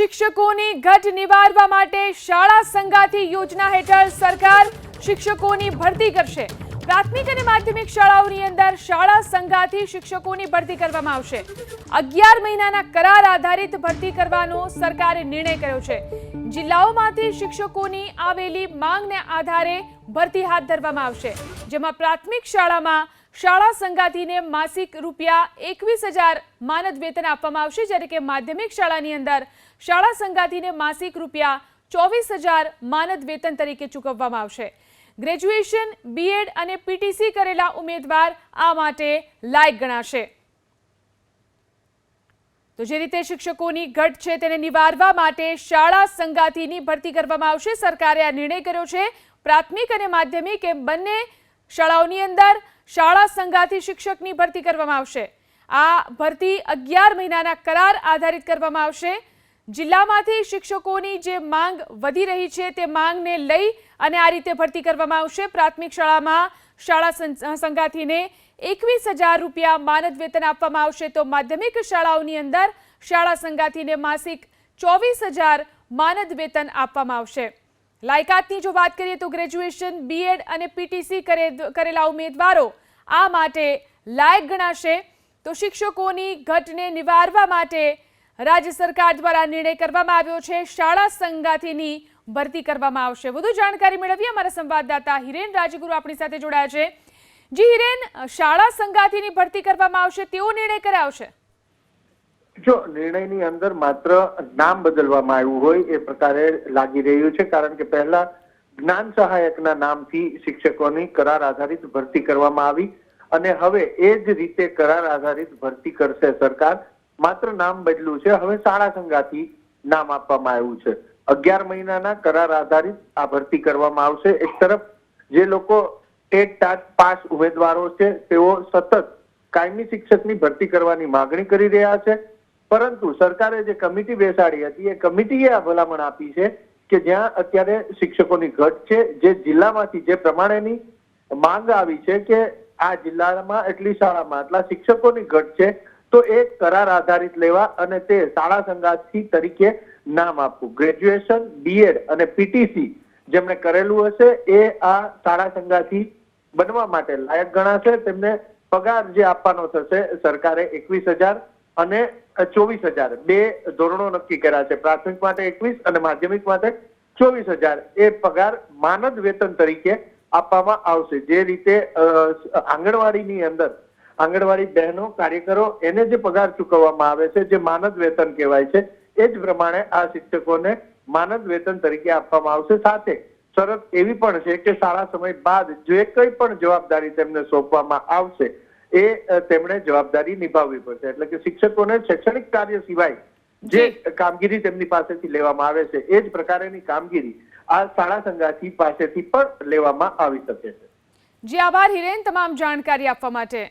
શિક્ષકોની ઘટ નિવારવા માટે શાળા સંગાથી યોજના હેઠળ સરકાર શિક્ષકોની ભરતી કરશે. પ્રાથમિક અને માધ્યમિક શાળાઓની અંદર શાળા સંગાથી શિક્ષકોની ભરતી કરવામાં આવશે. અગિયાર મહિનાના કરાર આધારિત ભરતી કરવાનો સરકારે નિર્ણય કર્યો છે. જિલ્લાઓમાંથી શિક્ષકોની આવેલી માંગને આધારે ભરતી હાથ ધરવામાં આવશે. જેમાં પ્રાથમિક શાળામાં શાળા સંગાથીને માસિક રૂપિયા એકવીસ હજાર માનદ વેતન આપવામાં આવશે, જ્યારે કે માધ્યમિક શાળાની અંદર શાળા સંગાથીને માસિક રૂપિયા ચોવીસ હજાર માનદ વેતન તરીકે ચૂકવવામાં આવશે. ગ્રેજ્યુએશન બીએડ અને પીટીસી કરેલા ઉમેદવાર આ માટે લાયક ગણાશે. તો જે રીતે શિક્ષકોની ઘટ છે તેને નિવારવા માટે શાળા સંગાથીની ભરતી કરવામાં આવશે. સરકારે આ નિર્ણય કર્યો છે. પ્રાથમિક અને માધ્યમિક એમ બંને શાળાઓની અંદર શાળા સંઘાથી શિક્ષકની ભરતી કરવામાં આવશે. આ ભરતી અગિયાર મહિનાના કરાર આધારિત કરવામાં આવશે. જિલ્લામાંથી શિક્ષકોની જે માંગ વધી રહી છે તે માંગને લઈ અને આ રીતે ભરતી કરવામાં આવશે. પ્રાથમિક શાળામાં શાળા સં- સંગાથીને એકવીસ હજાર રૂપિયા માનદ વેતન આપવામાં આવશે તો માધ્યમિક શાળાઓની અંદર શાળા સંગાથીને માસિક ચોવીસ હજાર માનદ વેતન આપવામાં આવશે. લાયકાતની જો વાત કરીએ તો ગ્રેજ્યુએશન બીએડ અને પીટીસી કરેલા ઉમેદવારો આ માટે લાયક ગણાશે. તો શિક્ષકોની ઘટને નિવારવા માટે રાજ્ય સરકાર દ્વારા નિર્ણય કરવામાં આવ્યો છે. શાળા સંગાથીની ભરતી કરવામાં આવશે. વધુ જાણકારી મેળવીએ અમારા સંવાદદાતા હિરેન રાજગુરુ આપણી સાથે જોડાયા છે. જી હિરેન, શાળા સંગાથીની ભરતી કરવામાં આવશે તેવો નિર્ણય કરાવશે. જો નિર્ણયની અંદર માત્ર નામ બદલવામાં આવ્યું હોય એ પ્રકારે લાગી રહ્યું છે, કારણ કે પહેલા જ્ઞાન સહાયકના નામથી શિક્ષકોની કરાર આધારિત ભરતી કરવામાં આવી અને હવે એ જ રીતે કરાર આધારિત ભરતી કરશે સરકાર. માત્ર નામ બદલ્યું છે, હવે શાળા સંગાથી નામ આપવામાં આવ્યું છે. અગિયાર મહિનાના કરાર આધારિત આ ભરતી કરવામાં આવશે. એક તરફ જે લોકો ટેટ ટાટ પાસ ઉમેદવારો છે, તેઓ સતત કાયમી શિક્ષકની ભરતી કરવાની માગણી કરી રહ્યા છે. પરંતુ સરકારે જે કમિટી બેસાડી હતી, એ કમિટીએ આ ભલામણ આપી છે કે જ્યાં અત્યારે શિક્ષકોની ઘટ છે, જે જિલ્લામાંથી જે પ્રમાણેની માંગ આવી છે કે આ જિલ્લામાં એટલી શાળામાં આટલા શિક્ષકોની ઘટ છે, તો એ કરાર આધારિત લેવા અને તે શાળા સંગાથી તરીકે નામ આપવું. ગ્રેજ્યુએશન બીએડ અને પીટીસી જેમણે કરેલું હશે, એ આ શાળા સંગાથી બનવા માટે લાયક ગણાશે. તેમને પગાર જે આપવાનો થશે, સરકારે એકવીસ હજાર અને ચોવીસ હજાર. બે ધોરણો નક્કી કર્યા છે. પ્રાથમિક માટે એકવીસ અને માધ્યમિક માટે ચોવીસ હજાર. એ પગાર માનદ વેતન તરીકે આપવામાં આવશે. જે રીતે આંગણવાડીની અંદર આંગણવાડી બહેનો, કાર્યકરો એને જે પગાર ચૂકવવામાં આવે છે, જે માનદ વેતન કહેવાય છે, એ જ પ્રમાણે આ શિક્ષકોને માનદ વેતન તરીકે આપવામાં આવશે. સાથે શરત એવી પણ છે કે શાળા સમય બાદ જે કંઈ પણ જવાબદારી તેમને સોંપવામાં આવશે એ તેમણે જવાબદારી નિભાવવી પડશે. એટલે કે શિક્ષકોને શૈક્ષણિક કાર્ય સિવાય જે કામગીરી તેમની પાસેથી લેવામાં આવે છે એ જ પ્રકારની કામગીરી આ શાળા સંગાથી પાસેથી પણ લેવામાં આવી શકે છે. જી આભાર હિરેન તમામ જાણકારી આપવા માટે.